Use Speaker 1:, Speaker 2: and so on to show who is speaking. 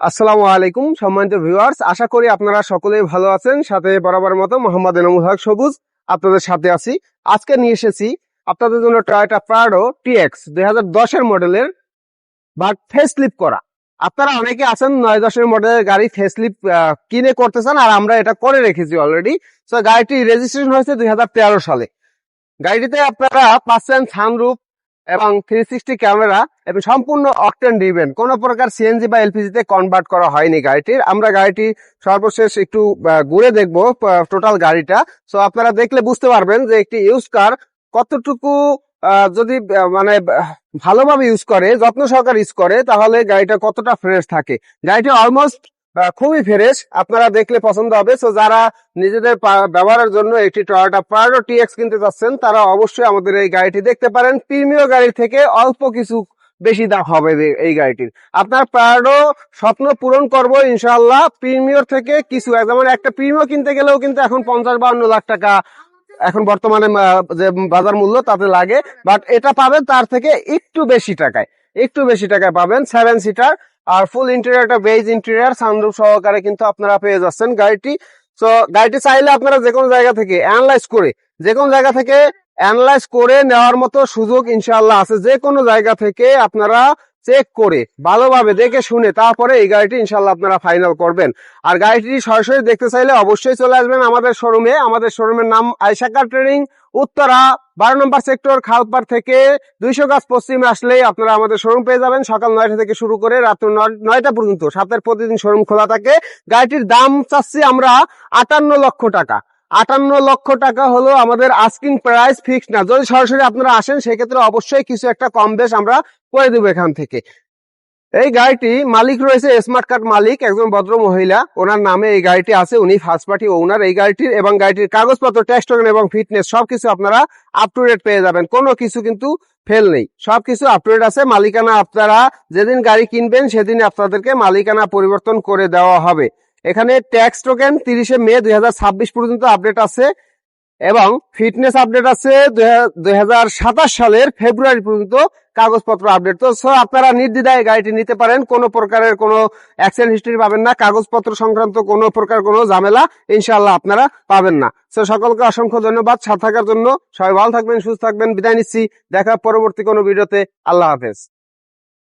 Speaker 1: আসসালামু আলাইকুম, সম্মানিত ভিউয়ার্স আশা করি আপনারা সকলেই ভালো আছেন। সাথে বরাবর মতো মোহাম্মদ এনামুল হক সবুজ আপনাদের সাথে আছি। আজকে নিয়ে এসেছি আপনাদের জন্য টয়োটা প্রাডো টিএক্স দুই হাজার দশের মডেলের বাট ফেসলিপ করা। আপনারা অনেকে আছেন নয় দশের মডেলের গাড়ি ফেসলিপ কিনে করতেছেন আর আমরা এটা করে রেখেছি অলরেডি তো গাড়িটি রেজিস্ট্রেশন হয়েছে দুই হাজার তেরো সালে। গাড়িটিতে আপনারা পাচ্ছেন সানরুফ এবং থ্রি সিক্সটি ক্যামেরা এবং সম্পূর্ণ অকটেন ডিভেন কোন প্রকার সিএনজি বা এলপিজি তে কনভার্ট করা হয়নি গাড়িটির। আমরা গাড়িটি সর্বশেষ একটু ঘুরে দেখব টোটাল গাড়িটা। সো আপনারা দেখলে বুঝতে পারবেন যে একটি ইউজ কার কতটুকু যদি মানে ভালোভাবে ইউজ করে, যত্ন সহকারে ইউজ করে, তাহলে গাড়িটা কতটা ফ্রেশ থাকে। গাড়িটি অলমোস্ট খুবই ফ্রেশ। আপনারা দেখলে পছন্দ হবে। সো যারা নিজেদের ব্যবহারের জন্য একটি টয়োটা প্রাডো টিএক্স কিনতে চাচ্ছেন তারা অবশ্যই আমাদের এই গাড়িটি দেখতে পারেন। প্রিমিয় গাড়ি থেকে অল্প কিছু বেশি দাম হবে এই গাড়িটির। আপনার প্রাডো স্বপ্ন পূরণ করব ইনশাল্লাহ প্রিমিয়র থেকে কিছু যেমন একটা প্রিমিয় কিনতে গেলেও কিন্তু এখন পঞ্চাশ বাউন্ন লাখ টাকা এখন বর্তমানে যে বাজার মূল্য তাতে লাগে। বাট এটা পাবেন তার থেকে একটু বেশি টাকায়। একটু বেশি টাকায় পাবেন। সেভেন সিটার আর ফুল ইন্টেরিয়ারটা বেজ ইন্টেরিয়ার সানরুফ সহকারে কিন্তু আপনারা পেয়ে যাচ্ছেন গাড়িটি। তো গাড়িটি চাইলে আপনারা যে কোনো জায়গা থেকে অ্যানালাইজ করে যে কোনো জায়গা থেকে অ্যানালাইজ করে নেওয়ার মতো সুযোগ ইনশাল্লাহ আছে। যে কোনো জায়গা থেকে আপনারা চেক করে, ভালোভাবে দেখে শুনে তারপরে এই গাড়িটি ইনশাল্লাহ আপনারা ফাইনাল করবেন। আর গাড়িটি সরাসরি দেখতে চাইলে অবশ্যই চলে আসবেন আমাদের শোরুমে আমাদের শোরুমের নাম আইসাকা ট্রেনিং, উত্তরা, বারো নম্বর সেক্টর খালপার থেকে দুইশো গাছ পশ্চিমে আসলেই আপনারা আমাদের শোরুম পেয়ে যাবেন। সকাল নয়টা থেকে শুরু করে রাত্র নয়- নয়টা পর্যন্ত সপ্তাহের প্রতিদিন শোরুম খোলা থাকে। গাড়িটির দাম চাচ্ছি আমরা আটান্ন লক্ষ টাকা। আটান্ন লক্ষ টাকা হলো আমাদের আস্কিং প্রাইস ফিক্স না। যদি সরাসরি আপনারা আসেন, সেক্ষেত্রে অবশ্যই কিছু একটা কম বেশ আমরা করে দেবো এখান থেকে। এই গাড়িটি মালিক রয়েছে স্মার্ট কার্ড মালিক, একজন ভদ্র মহিলা। ওনার নামে এই গাড়িটি আছে, উনি ফার্স্ট পার্টি ওনার এই গাড়িটির এবং গাড়িটির কাগজপত্র ট্যাক্স এবং ফিটনেস সবকিছু আপনারা আপ টু ডেট পেয়ে যাবেন। কোনো কিছু কিন্তু ফেল নেই। সবকিছু আপ টু ডেট আছে। মালিকানা আপনারা যেদিন গাড়ি কিনবেন সেদিন আপনাদেরকে মালিকানা পরিবর্তন করে দেওয়া হবে। এখানে ট্যাক্স টোকেন তিরিশে মে দুই হাজার ছাব্বিশ পর্যন্ত আপডেট আছে এবং ফিটনেস আপডেট আছে দুই হাজার সাতাশ সালের ফেব্রুয়ারি পর্যন্ত কাগজপত্র আপডেট তো সো আপনারা নির্দ্বিধায় গাড়িটি নিতে পারেন, কোনো প্রকারের কোনো অ্যাক্সিডেন্ট হিস্ট্রি পাবেন না, কাগজপত্র সংক্রান্ত কোনো প্রকার কোনো ঝামেলা ইনশাল্লাহ আপনারা পাবেন না। সো সকলকে অসংখ্য ধন্যবাদ সাথে থাকার জন্য। সবাই ভালো থাকবেন, সুস্থ থাকবেন, বিদায় নিচ্ছি। দেখা পরবর্তী কোনো ভিডিওতে। আল্লাহ হাফেজ।